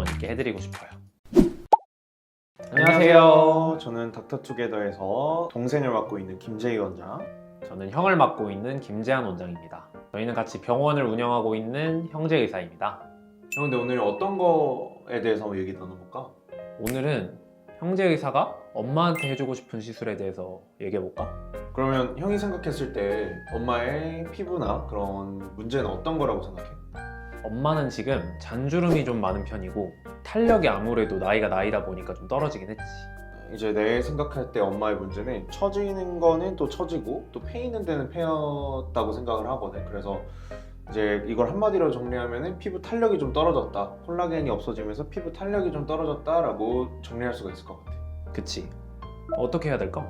어머니께 해드리고 싶어요. 안녕하세요. 저는 닥터투게더에서 동생을 맡고 있는 김재희 원장. 저는 형을 맡고 있는 김재한 원장입니다. 저희는 같이 병원을 운영하고 있는 형제 의사입니다. 형, 근데 오늘 어떤 거에 대해서 얘기 나눠볼까? 오늘은 형제 의사가 엄마한테 해주고 싶은 시술에 대해서 얘기해 볼까? 그러면 형이 생각했을 때 엄마의 피부나 그런 문제는 어떤 거라고 생각해? 엄마는 지금 잔주름이 좀 많은 편이고 탄력이 아무래도 나이가 나이다 보니까 좀 떨어지긴 했지. 이제 내 생각할 때 엄마의 문제는 처지는 거는 또 처지고 또 패이는 데는 패였다고 생각을 하거든. 그래서 이제 이걸 한마디로 정리하면은 피부 탄력이 좀 떨어졌다. 콜라겐이 없어지면서 피부 탄력이 좀 떨어졌다라고 정리할 수가 있을 것 같아. 그치? 어떻게 해야 될까?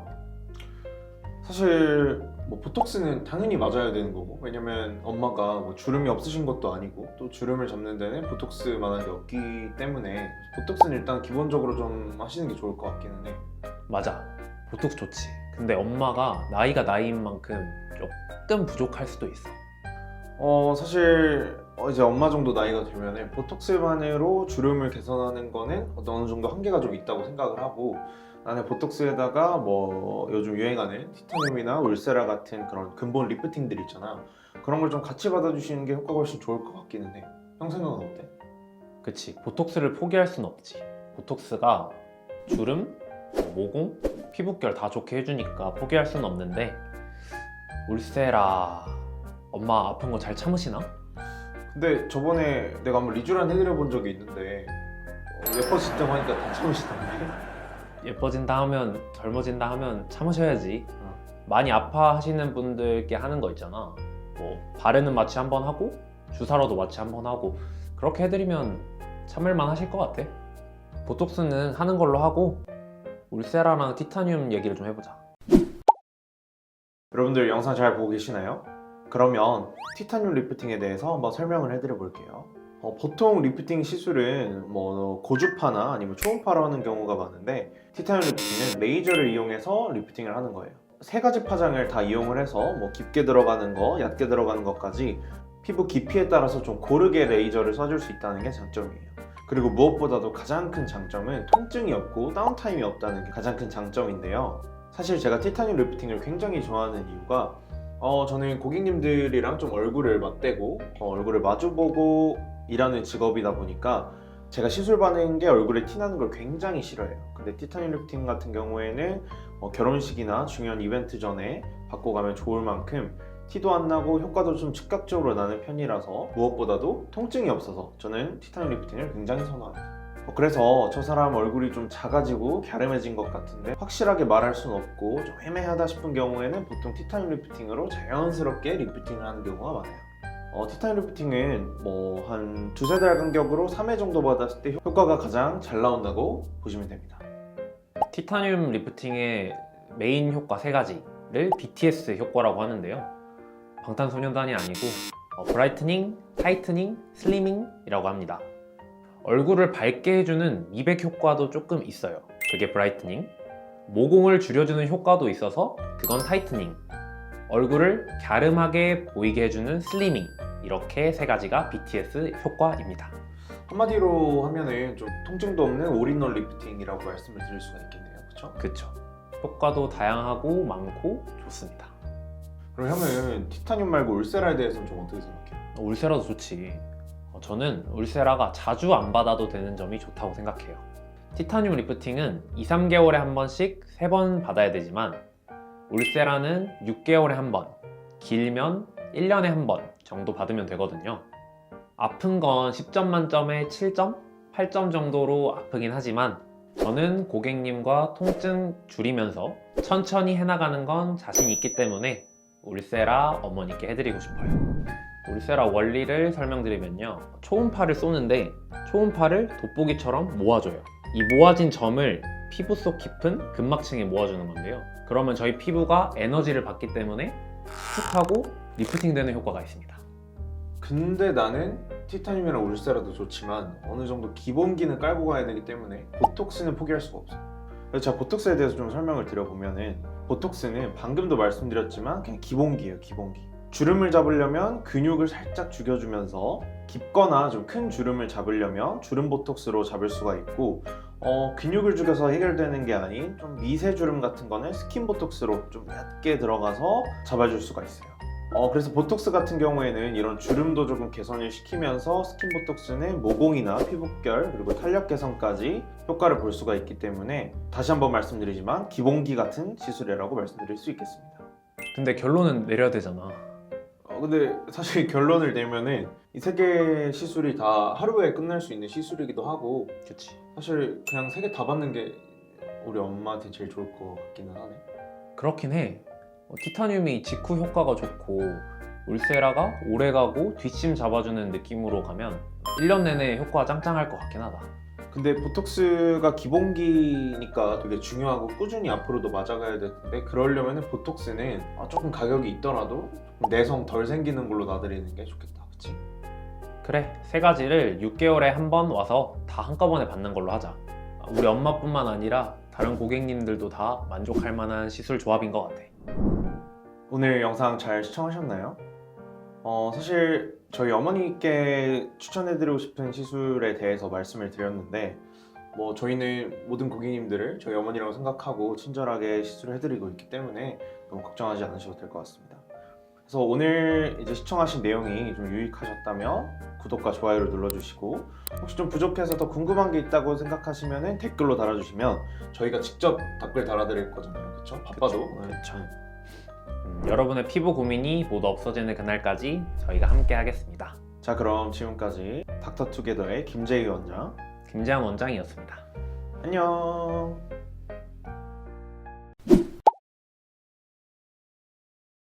사실 뭐 보톡스는 당연히 맞아야 되는 거고 왜냐면 엄마가 뭐 주름이 없으신 것도 아니고 또 주름을 잡는 데는 보톡스만한 게 없기 때문에 보톡스는 일단 기본적으로 좀 하시는 게 좋을 것 같기는 해 맞아. 보톡스 좋지. 근데 엄마가 나이가 나이인 만큼 조금 부족할 수도 있어. 어 사실 어, 이제 엄마 정도 나이가 되면은 보톡스만으로 주름을 개선하는 거는 어느 정도 한계가 좀 있다고 생각을 하고 나는 보톡스에다가 뭐 요즘 유행하는 티타늄이나 울세라 같은 그런 근본 리프팅들 있잖아 그런 걸 좀 같이 받아주시는 게 효과가 훨씬 좋을 것 같기는 해 형 생각은 어때? 그치. 보톡스를 포기할 순 없지. 보톡스가 주름, 모공, 피부결 다 좋게 해주니까 포기할 수는 없는데 울세라 엄마 아픈 거 잘 참으시나? 근데 저번에 내가 한번 리쥬란 해드려 본 적이 있는데 어, 예뻐진다고 하니까 다 참으시던데 예뻐진다 하면 젊어진다 하면 참으셔야지. 어. 많이 아파하시는 분들께 하는 거 있잖아. 뭐 바르는 마취 한 번 하고 주사로도 마취 한 번 하고 그렇게 해드리면 참을만 하실 것 같아. 보톡스는 하는 걸로 하고 울세라랑 티타늄 얘기를 좀 해보자. 여러분들 영상 잘 보고 계시나요? 그러면 티타늄 리프팅에 대해서 한번 설명을 해드려 볼게요. 어, 보통 리프팅 시술은 뭐 고주파나 아니면 초음파로 하는 경우가 많은데 티타늄 리프팅은 레이저를 이용해서 리프팅을 하는 거예요. 세 가지 파장을 다 이용을 해서 뭐 깊게 들어가는 거, 얕게 들어가는 것까지 피부 깊이에 따라서 좀 고르게 레이저를 쏴줄 수 있다는 게 장점이에요. 그리고 무엇보다도 가장 큰 장점은 통증이 없고 다운타임이 없다는 게 가장 큰 장점인데요. 사실 제가 티타늄 리프팅을 굉장히 좋아하는 이유가 어, 저는 고객님들이랑 좀 얼굴을 맞대고 어, 얼굴을 마주보고 일하는 직업이다 보니까 제가 시술 받는 게 얼굴에 티나는 걸 굉장히 싫어해요. 근데 티타늄 리프팅 같은 경우에는 어, 결혼식이나 중요한 이벤트 전에 받고 가면 좋을 만큼 티도 안 나고 효과도 좀 즉각적으로 나는 편이라서 무엇보다도 통증이 없어서 저는 티타늄 리프팅을 굉장히 선호합니다. 어, 그래서 저 사람 얼굴이 좀 작아지고 갸름해진 것 같은데 확실하게 말할 수는 없고 좀 애매하다 싶은 경우에는 보통 티타늄 리프팅으로 자연스럽게 리프팅을 하는 경우가 많아요. 어, 티타늄 리프팅은 뭐 한 두세 달 간격으로 3회 정도 받았을 때 효과가 가장 잘 나온다고 보시면 됩니다. 티타늄 리프팅의 메인 효과 세 가지를 BTS 효과라고 하는데요. 방탄소년단이 아니고 어, 브라이트닝, 타이트닝, 슬리밍이라고 합니다. 얼굴을 밝게 해주는 미백 효과도 조금 있어요. 그게 브라이트닝. 모공을 줄여주는 효과도 있어서 그건 타이트닝. 얼굴을 갸름하게 보이게 해주는 슬리밍. 이렇게 세 가지가 BTS 효과입니다. 한마디로 하면은 좀 통증도 없는 올인원 리프팅이라고 말씀을 드릴 수가 있겠네요. 그렇죠? 그쵸. 효과도 다양하고 많고 좋습니다. 그럼 형은 티타늄 말고 울세라에 대해서는 좀 어떻게 생각해요? 울세라도 좋지. 어, 저는 울세라가 자주 안 받아도 되는 점이 좋다고 생각해요. 티타늄 리프팅은 2, 3개월에 한 번씩 3번 받아야 되지만 울세라는 6개월에 한 번, 길면 1년에 한 번 정도 받으면 되거든요. 아픈 건 10점 만점에 7점, 8점 정도로 아프긴 하지만 저는 고객님과 통증 줄이면서 천천히 해나가는 건 자신 있기 때문에 울세라 어머니께 해드리고 싶어요. 울세라 원리를 설명드리면요. 초음파를 쏘는데 초음파를 돋보기처럼 모아줘요. 이 모아진 점을 피부 속 깊은 근막층에 모아주는 건데요. 그러면 저희 피부가 에너지를 받기 때문에 수축하고 리프팅 되는 효과가 있습니다. 근데 나는 티타늄이랑 울세라도 좋지만 어느 정도 기본기는 깔고 가야 되기 때문에 보톡스는 포기할 수가 없어요. 그래서 제가 보톡스에 대해서 좀 설명을 드려보면은 보톡스는 방금도 말씀드렸지만 그냥 기본기예요, 기본기. 주름을 잡으려면 근육을 살짝 죽여주면서 깊거나 좀 큰 주름을 잡으려면 주름 보톡스로 잡을 수가 있고 어, 근육을 죽여서 해결되는 게 아닌 좀 미세 주름 같은 거는 스킨 보톡스로 좀 얕게 들어가서 잡아줄 수가 있어요. 어, 그래서 보톡스 같은 경우에는 이런 주름도 조금 개선을 시키면서 스킨 보톡스는 모공이나 피부결 그리고 탄력 개선까지 효과를 볼 수가 있기 때문에 다시 한번 말씀드리지만 기본기 같은 시술이라고 말씀드릴 수 있겠습니다. 근데 결론은 내려야 되잖아. 어, 근데 사실 결론을 내면은 이 세 개 시술이 다 하루에 끝날 수 있는 시술이기도 하고 그치. 사실 그냥 세 개 다 받는 게 우리 엄마한테 제일 좋을 것 같기는 하네. 그렇긴 해. 어, 티타늄이 직후 효과가 좋고 울세라가 오래가고 뒷심 잡아주는 느낌으로 가면 1년 내내 효과가 짱짱할 것 같긴 하다. 근데 보톡스가 기본기니까 되게 중요하고 꾸준히 앞으로도 맞아가야 되는데 그러려면 보톡스는 아, 조금 가격이 있더라도 좀 내성 덜 생기는 걸로 놔드리는 게 좋겠다. 그치? 그래, 세 가지를 6개월에 한 번 와서 다 한꺼번에 받는 걸로 하자. 우리 엄마뿐만 아니라 다른 고객님들도 다 만족할 만한 시술 조합인 것 같아. 오늘 영상 잘 시청하셨나요? 어, 사실 저희 어머니께 추천해드리고 싶은 시술에 대해서 말씀을 드렸는데 뭐 저희는 모든 고객님들을 저희 어머니라고 생각하고 친절하게 시술을 해드리고 있기 때문에 너무 걱정하지 않으셔도 될 것 같습니다. 그래서 오늘 이제 시청하신 내용이 좀 유익하셨다면 구독과 좋아요를 눌러주시고 혹시 좀 부족해서 더 궁금한 게 있다고 생각하시면 댓글로 달아주시면 저희가 직접 댓글 달아드릴 거잖아요. 그렇죠? 바빠도. 그쵸. 음, 여러분의 피부 고민이 모두 없어지는 그날까지 저희가 함께 하겠습니다. 자 그럼 지금까지 닥터투게더의 김재희 원장 김재환 원장이었습니다. 안녕